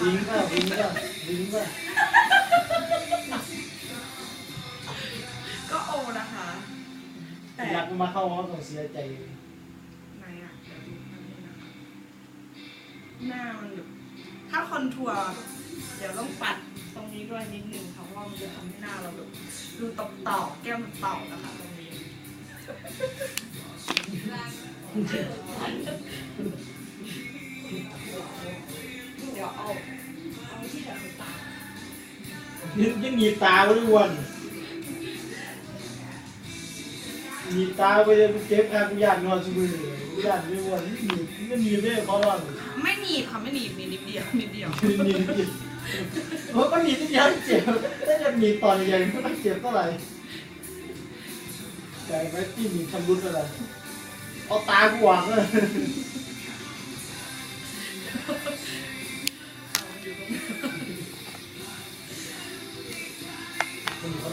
วิงก็วิงก็วิงก็ก็โอนะคะ แต่อยากมาเข้าห้องต้องเสียใจไหนอะเดี๋ยวดูอันนี้นะคะหน้ามันแบบถ้าคอนทัวร์เดี๋ยวต้องปัดตรงนี้ด้วยนิดนึงค่ะเพราะว่ามันจะทำให้หน้าเราแบบดูตอกตอกๆแก้มมันตอกนะคะตรงนี้ เดี๋ยวเอาเอาที่แบบตา นึกยังหนีบตาไปด้วยวันหนีบตาไปเลยเจ็บครับกูอยากนอนสมือกูอยากไม่วันหนีบไม่หนีบได้เพราะนอนไม่หนีบค่ะไม่หนีบมีนิดเดียวนิดเดียวหนีบหนีบหนีบเพราะก็หนีบที่ยังเจ็บถ้าจะหนีบตอนใหญ่ไม่ต้องเจ็บเท่าไหร่ใจไว้ที่หนีบทำรุนอะไรเอาตากูหวังเลย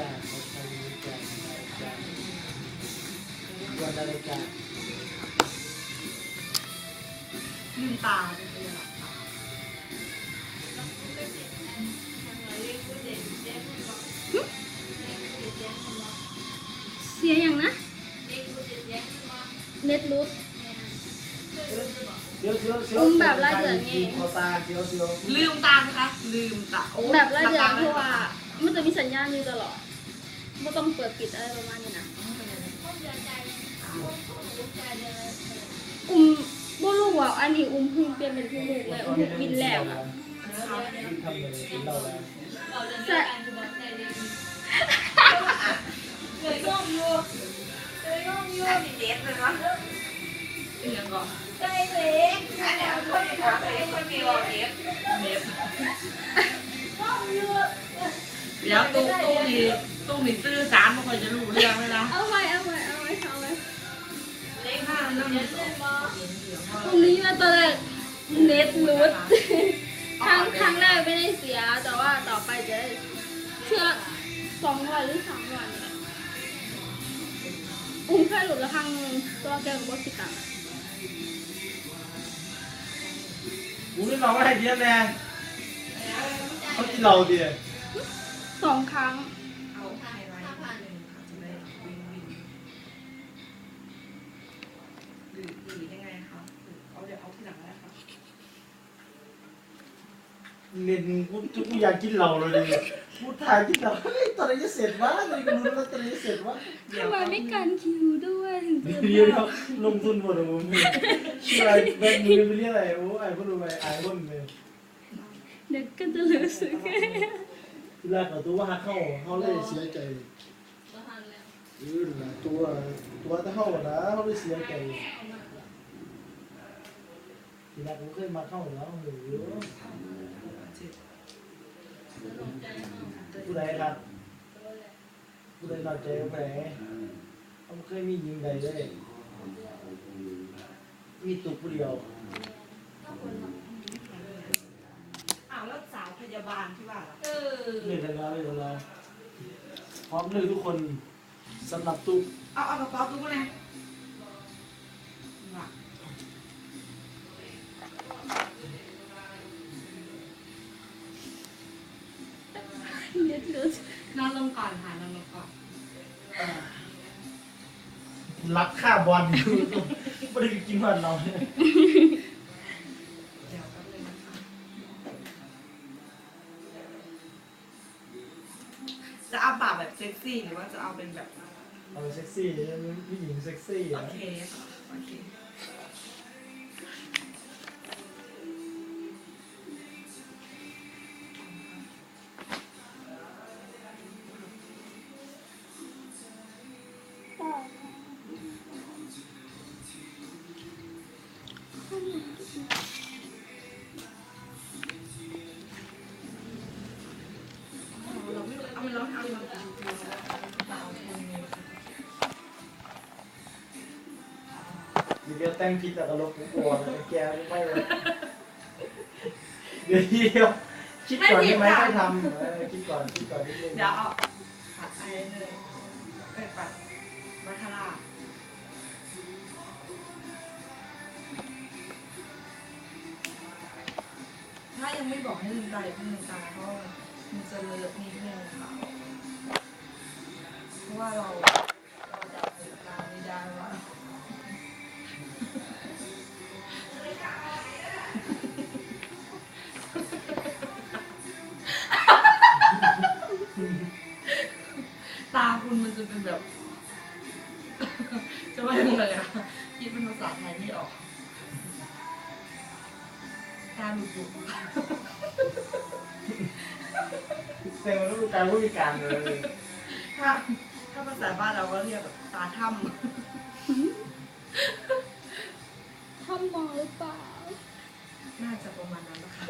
เลยรู้จักเขาใช้รู้จักรู้จักวันอะไรกันลืมตาไปเลยหลับตาเสียอย่างนะเน็ตรูทเดี๋ยวเดี๋ยวเดี๋ยวอุ้มแบบไล่เดือดไงคอตาเดี๋ยวเดี๋ยว ลืมตานะคะ ลืมตาโอ้แบบละเดือนหบตเพราะว่ามันจะมีสัญญาณอยู่ตลอด ไม่ต้องเปิดปิดอะไรประมาณนี้นะอุ้มบ่รู้ว่าอันนี้อุ้มเพิ่งเปลี่ยนเป็นผู้ลูกเลยอุ้มถูกบินแล้วอะนะคะที่ทำเลยกินเราแล้วแต่เลยก้มอยู่เลยก้มอยู่เด็ดเลยนะเอียงก่อนใจเล็กอันนี้คนที่ทำเองคนเดียวเด็กเด็ดก้มอยู่เดี๋ยวตู้ตู้นี้ ตู้นี้ตื้อสามมันคอยจะรู้เรื่องเลยนะเอาไว้เอาไว้เอาไว้เอาไว้เล็กมากเดี๋ยวลูกมาตรงนี้มาตอนแรกเน็ตรูทครั้งครั้งแรกไม่ได้เสีย แต่ว่าต่อไปจะได้เชื่อสองวันหรือสามวันเนี่ยอุ้มแค่หลุดละครั้งตัวแกก็บอกสิตังค์กูนี่น้องอะไรเดียวแน่เขากินเราดีสองครั้ง รือหรือยังไงคะหรือเอาเดี๋ยวเอาที่หลังได้ค่ะเล่นกูกูอยากกินเราเลยเนี่ยกูถ่ายกินเราเฮ้ยตอนไหนจะเสร็จวะตอนนี้กูรู้แล้วตอนไหนจะเสร็จวะเดี๋ยวทำไมเขาไม่กันคิวด้วยถึงจะเดี๋ยวเดี๋ยวลงทุนหมดเลยมึงชื่ออะไรแบรนด์มือไปเรียกอะไรโอ้ไอ้พวกรู้ไหมไอ้พวกเลยเด็กก็จะรู้สึกทีแรกเอาตัวว่าเข้าเขาเลยเสียใจเออตัวตัวถ้าเข้านะเขาเลยเสียใจ ทีแรกผมเคยมาเข้าแล้วหรือผู้ใดครับผู้ใดเราใจแผลเขาเคยมียิงใดเลย มีตุกผู้เดียวอ้าวแล้วสาวพยาบาลที่ว่าล่ะเออเล่นกันแล้วเล่นกันแล้วพร้อมเลยทุกคนสำหรับตุ๊กเอาเอากระเป๋าตู้มาเลย เน็ตหลุดนอนลงก่อนค่ะนอนลงก่อนรับค่าบอลอยู่ไม่ได้กินบอลเราเนี่ยเดี๋ยวแป๊บนึงนะคะจะเอาปากแบบเซ็กซี่หรือว่าจะเอาเป็นแบบ เอาเซ็กซี่ผู้หญิงเซ็กซี่โออะ เคค่ะโอเค เดี๋ยวแต่งผิดแต่กระลกกูก่อนนะแกไม่เลยเดี๋ยวเดียวคิดก่อนได้ไหมค่อยทำคิดก่อนคิดก่อนนิดนึงเดี๋ยวเอาผัดไอ้เลยเอ้ยปัดมัทาร่าถ้ายังไม่บอกให้ลืมตาอย่าเพิ่งลืมตาเพราะมันจะเลอะนิดนึงค่ะ ราะว่าเราเราจับลืมตาไม่ได้ว่าตาคุณมันจะเป็นแบบ จะว่ายังไงอะคิดเป็นภาษาไทยไม่ออกตาหลุดแต่มันรู้การรู้การเลยๆถ้า ถ้าภาษาบ้านเราก็เรียกแบบตาถ้ทำมองหรือเปล่าำน่าจะประมาณนั้นนะคะ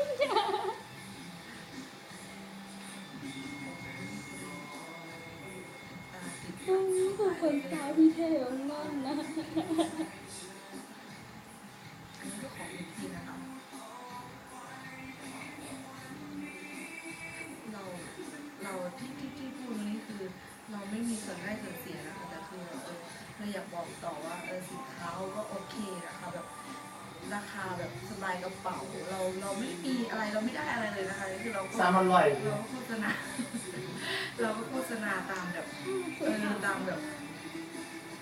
ตาติดอืมคือคนตาพี่เท่มากนะ ออเราอยากบอกต่อว่าเออสินค้าเราก็โอเคนะคะแบบราคาแบบสบายกระเป๋าเราเราไม่มีอะไรเราไม่ได้อะไรเลยนะคะคือเราก็สามอร่อย เราก็โฆษณา เราก็โฆษณาตามแบบเออตามแบบ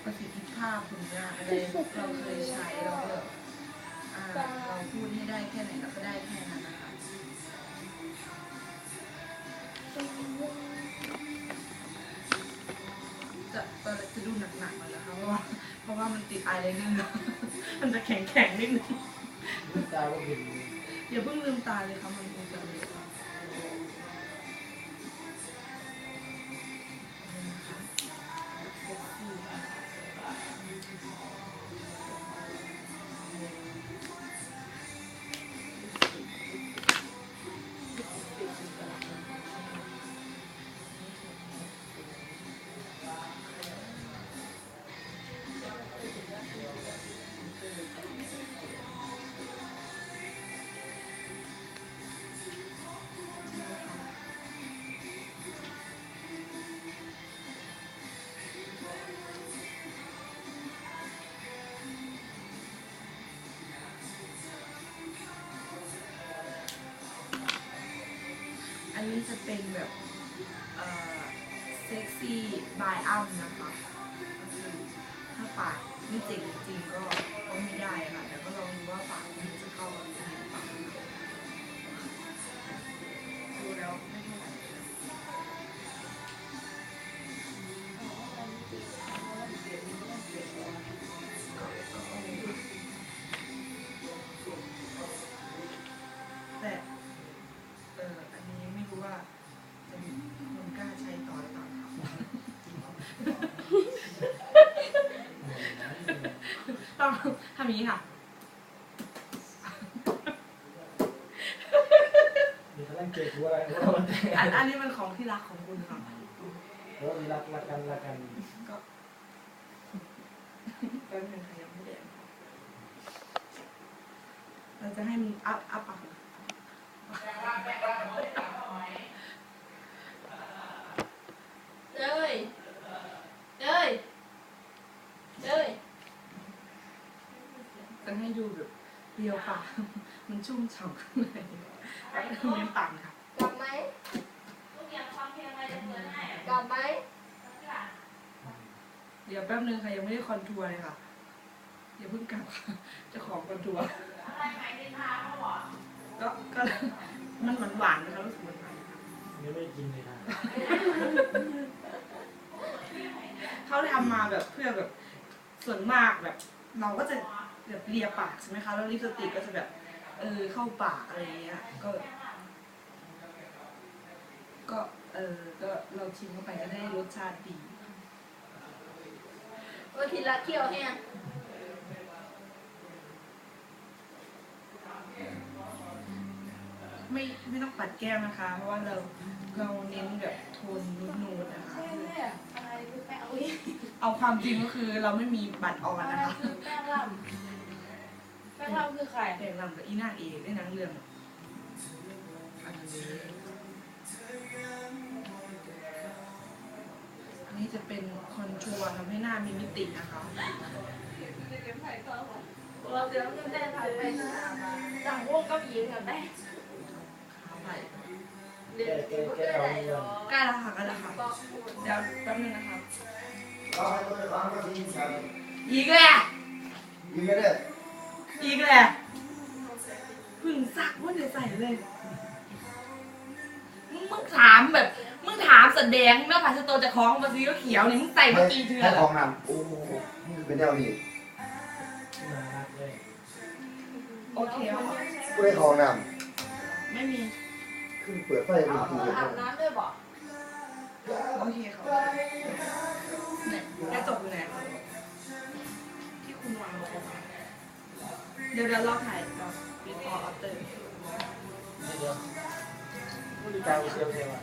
ประสิทธิภาพผลงานอะไรเราเคยใช้เราก็แบบอ่าเราพูดให้ได้แค่ไหนเราก็ได้แค่นั้นนะคะ จะตอนแรกจะดูหนักๆหน่อยนะคะเพราะ ว่าเพราะว่ามันติดอายไลเนอร์มันจะแข็งๆนิดนึง ตาก็เป็นอย่าเพิ่งลืมตาเลยค่ะมัน เซ็ก ต้องทำอย่างนี้ค่ะ มีกำลังเกย์กูอะไรว่ามันอันอันนี้มันของที่รักของคุณค่ะ แล้วมีรักรักกันรักกันก็แป๊บนึงค่ะยังไม่แดงค่ะเราจะให้มันอัพอัพปากเอ้ยเอ้ย ให้ดูแบบ เรียวปากมันชุ่มฉ่ำข้างในแล้วก็เน้นปากค่ะ กลับไหมกลับไหมเดี๋ยวแป๊บนึงค่ะยังไม่ได้คอนทัวร์เลยค่ะอย่าเพิ่งกลับค่ะเจะของคอนทัวร์ก็ก็มันหวานหวานๆนะคะรู้สึกหวานหวานๆค่ะยังไม่ได้กินเลยนะเขาทำมาแบบเพื่อแบบส่วนมากแบบ เราก็จะ แบบเลียปากใช่ไหมคะแล้วลิปสติกก็จะแบบเออเข้าปากอะไรอย่างเงี้ยก็ก็เออก็เราชิมเข้าไปก็ได้รสชาติดีว่าทีละเที่ยวแห้งไม่ไม่ต้องปัดแก้มนะคะ เพราะว่าเราเราเน้นแบบโทนนูดๆนะคะ อะไรคือแป้งอุ้ยเอาความจริงก็คือเราไม่มีบัตรออนอะไรนะคะ คือแป้งลำ แป้งลำคือใครแดงลำกับอีนางเอกได้นางเรื่องอันนี้อันนี้จะเป็นคอนทัวร์ทำให้หน้ามีมิตินะคะเราเดี๋ยวมันได้ถ่ายไปต่างวงกับหญิงกันได้ขาวใส่เรียนก็ได้ไหนหรอใกล้แล้วค่ะใกล้แล้วค่ะก็เดี๋ยวแป๊บนึงนะคะเอาให้คนไปฟังก็ดีครับอีกแหละยิงก็ได้ อีกแหละเพึ่งซักว่าเดี๋ยวใส่เลย มึงถามแบบ มึงถามแสดงเมื่อผ่านสโตจะคล้องมาซีก็เขียวนี่มึงใส่มากี่เทือให้นของนำโอ้โหมันเป็นแนวนี่โอเคค่ะกูได้ของนไม่มีำขึ้นเปิดไฟดูเอาทีเลยอาบน้ำด้วยบอกโอเคค่ะเนี่ยกระจกอยู่ไหนคะที่คุณวางลงไป เดี๋ยวเดี๋ยวเราถ่ายเรา before after นี่เดียวผู้จัดการเซลล์เซลล์อะ